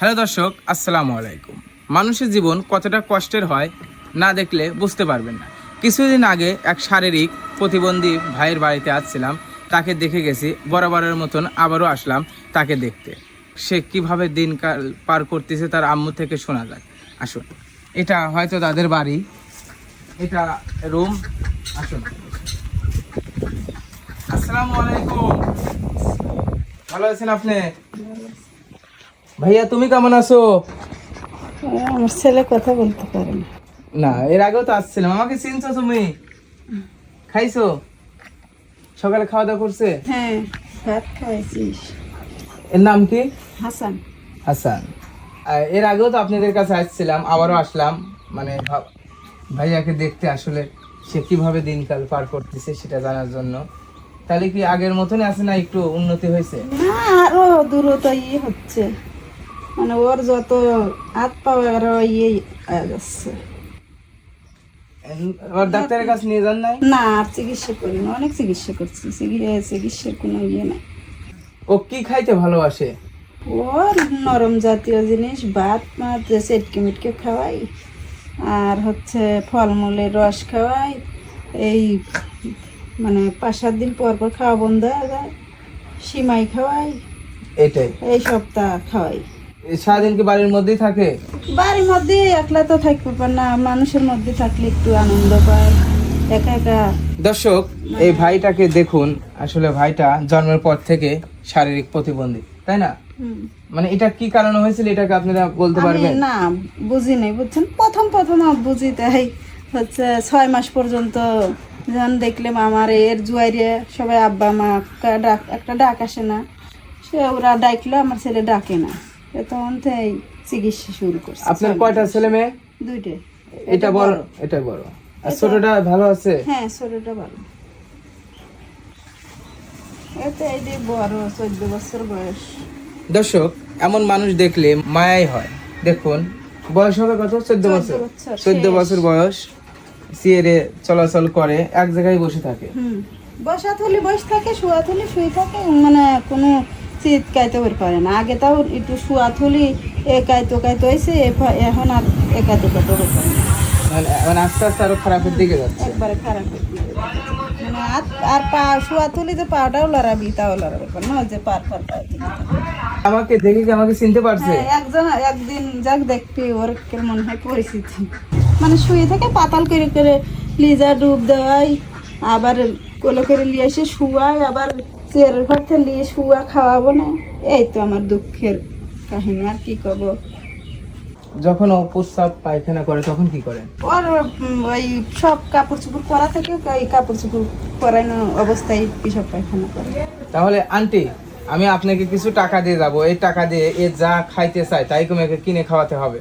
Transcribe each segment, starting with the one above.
Hello দর্শক, আসসালামু আলাইকুম। মানুষের জীবন কতটা কষ্টের হয় না দেখলে বুঝতে পারবেন না। কিছুদিন আগে এক শারীরিক প্রতিবন্ধী ভাইয়ের বাড়িতে আসছিলাম, তাকে দেখে গেছি, বরাবরের মতন আবারও আসলাম তাকে দেখতে। সে কীভাবে দিনকাল পার করতেছে তার আম্মু থেকে শোনা যায় আসুন, এটা হয়তো তাদের বাড়ি, এটা রুম, আসুন। আসসালামু আলাইকুম। ভালো আছেন আপনি? ভাইয়া তুমি কেমন আছো? আমার ছেলে কথা বলতে পারে না। না এর আগেও তো আসছিলাম। আমাকে চিনছো তুমি? খাইছো? সকালে খাওয়া দাওয়া করছে? হ্যাঁ ভাত এর নাম কি? হাসান। হাসান। এর আগেও তো আপনাদের কাছে আসছিলাম আবারও আসলাম। মানে ভাইয়াকে দেখতে আসলে সে কীভাবে দিনকাল পার করতেছে সেটা জানার জন্য। তাহলে কি আগের মতনই আছে না একটু উন্নতি হয়েছে? না আরও দূরত ইয়ে হচ্ছে। মানে ওর যত হাত পাওয়া আরও ইয়ে হয়ে যাচ্ছে। ওর ডাক্তারের কাছে নিয়ে যান নাই? না আর চিকিৎসা করি না। অনেক চিকিৎসা করছি। চিকি- চিকিৎসার কোনো ইয়ে নাই। ও কি খাইতে ভালোবাসে? ওর নরম জাতীয় জিনিস ভাত মাত চেটকে মিটকে খাওয়াই। আর হচ্ছে ফলমূলের রস খাওয়াই। এই মানে পাঁচ সাত দিন পর পর খাওয়া বন্ধ হয়ে যায়। সিমাই খাওয়াই। এটাই। এই সপ্তাহ খাওয়াই। সারাদিন কি বাড়ির মধ্যেই থাকে? বাড়ির মধ্যে একলা তো থাকতে পার না মানুষের মধ্যে থাকলে একটু আনন্দ পায় একা একা। দর্শক এই ভাইটাকে দেখুন আসলে ভাইটা জন্মের পর থেকে শারীরিক প্রতিবন্ধী তাই না? মানে এটা কি কারণে হয়েছিল এটাকে আপনারা বলতে পারবেন? না বুঝি নাই বুঝছেন? প্রথম প্রথম বুঝি তাই হচ্ছে ছয় মাস পর্যন্ত যখন দেখলাম আমার এর জুয়াইরে সবাই আব্বা মা ডাক একটা ডাক আসে না সে ওরা ডাকলো আমার ছেলে ডাকে না। তখন থেকে চিকিৎসা শুরু করছে। আপনার কয়টা ছেলে মেয়ে? দুইটে। এটা বড় এটা বড়। আর ছোটটা ভালো আছে? হ্যাঁ ছোটটা ভালো। এতে এই বড় চোদ্দ বছর বয়স। দর্শক এমন মানুষ দেখলে মায়াই হয়। দেখুন বয়স হবে কত? চোদ্দ বছর। চোদ্দ বছর বয়স সিয়ারে চলাচল করে এক জায়গায় বসে থাকে। হুম। বসা থলি বসে থাকে শুয়া থলি শুয়ে থাকে মানে কোনো চিত কাইতে করে পারে না। আগে তাও একটু শুয়া থলি এ কাইতো কাইতো হয়েছে এখন আর এ কাইতো কাইতো করে পারে না। মানে মানে আস্তে আস্তে আরও খারাপের দিকে যাচ্ছে। একবারে খারাপ হয়ে গেছে। মানে আর আর পা শুয়া থলি যে পাটাও লড়াবি তাও লড়াবে না যে পার পার পায় আমাকে দেখে কি আমাকে চিনতে পারছে? হ্যাঁ, একজন একদিন যাক দেখবি ওর মনে হয় পরিস্থিতি। মানে শুয়ে থাকে পাতাল করে করে লিজা ডুব দেওয়াই আবার কোলো করে নিয়ে এসে শুয়াই আবার চেয়ারের ঘর থেকে শুয়া খাওয়াবো না। এই তো আমার দুঃখের কাহিনী আর কি করব? যখন ও পায়খানা করে তখন কি করেন ওর ওই সব কাপড় চোপড় করা থেকে ওই কাপড় চোপড় পরানো অবস্থায় পিসব পায়খানা করে। তাহলে আন্টি আমি আপনাকে কিছু টাকা দিয়ে যাব। এই টাকা দিয়ে এ যা খাইতে চায় তাই তোমাকে কিনে খাওয়াতে হবে।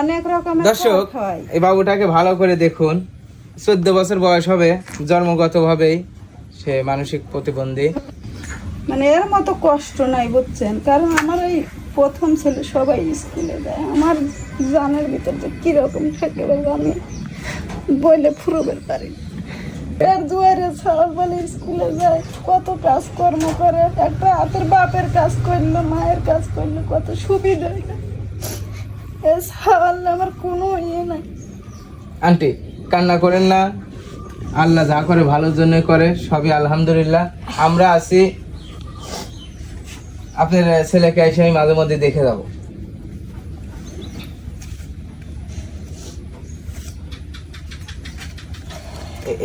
অনেক রকমের দর্শক এই বাবুটাকে ভালো করে দেখুন। চোদ্দ বছর বয়স হবে জন্মগতভাবেই। সে মানসিক প্রতিবন্ধী। মানে এর মতো কষ্ট নাই বুঝছেন? কারণ আমার এই প্রথম ছেলে সবাই স্কুলে যায়। আমার জানের ভিতর যে কীরকম থাকে এবার আমি বইলে ফুরবের পারি এর দুয়ারে ছাড় বলে স্কুলে যায় কত কাজকর্ম করে একটা হাতের বাপের কাজ করল মায়ের কাজ করল কত সুবিধা এ ছাড়লে আমার কোনো ইয়ে নাই। আন্টি কান্না করেন না। আল্লাহ যা করে ভালোর জন্য করে সবই আলহামদুলিল্লাহ। আমরা আছি আপনার ছেলেকে এসে আমি মাঝে মধ্যে দেখে যাব।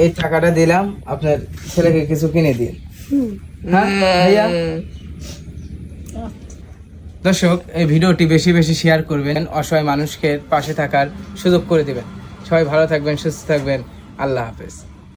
এই টাকাটা দিলাম আপনার ছেলেকে কিছু কিনে দিন। হ্যাঁ দর্শক এই ভিডিওটি বেশি বেশি শেয়ার করবেন অসহায় মানুষকে পাশে থাকার সুযোগ করে দেবেন। সবাই ভালো থাকবেন সুস্থ থাকবেন। আল্লাহ হাফেজ।